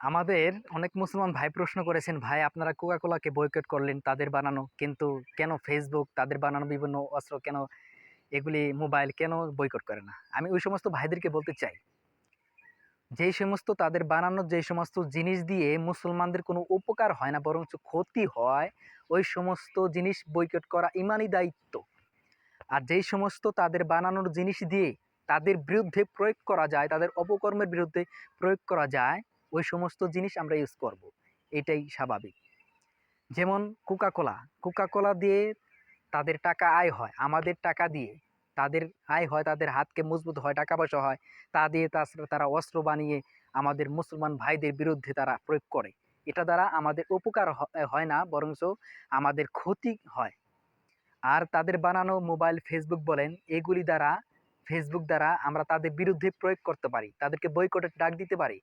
আমাদের অনেক মুসলমান ভাই প্রশ্ন করেছেন, ভাই, আপনারা কোকা কোলাকে বয়কট করলেন, তাদের বানানো, কিন্তু কেন ফেসবুক তাদের বানানো বিভিন্ন অস্ত্র, কেন এগুলি মোবাইল কেন বয়কট করে না? আমি ওই সমস্ত ভাইদেরকে বলতে চাই যেই সমস্ত তাদের বানানো, যে সমস্ত জিনিস দিয়ে মুসলমানদের কোনো উপকার হয় না, বরঞ্চ ক্ষতি হয়, ওই সমস্ত জিনিস বয়কট করা ইমানই দায়িত্ব। আর যেই সমস্ত তাদের বানানোর জিনিস দিয়ে তাদের বিরুদ্ধে প্রয়োগ করা যায়, তাদের অপকর্মের বিরুদ্ধে প্রয়োগ করা যায় ওই সমস্ত জিনিস আমরা ইউজ করব। এটাই স্বাভাবিক। যেমন কোকা কোলা কোকা কোলা দিয়ে তাদের টাকা আয় হয়। আমাদের টাকা দিয়ে তাদের আয় হয়, তাদের হাতকে মজবুত হয়, টাকা পয়সা হয়। তা দিয়ে তাছাড়া তারা অস্ত্র বানিয়ে আমাদের মুসলমান ভাইদের বিরুদ্ধে তারা প্রয়োগ করে। এটা দ্বারা আমাদের উপকার হয় না, বরঞ্চ আমাদের ক্ষতি হয়। আর তাদের বানানো মোবাইল ফেসবুক বলেন, এগুলি দ্বারা ফেসবুক দ্বারা আমরা তাদের বিরুদ্ধে প্রয়োগ করতে পারি। তাদেরকে বয়কটের ডাক দিতে পারি।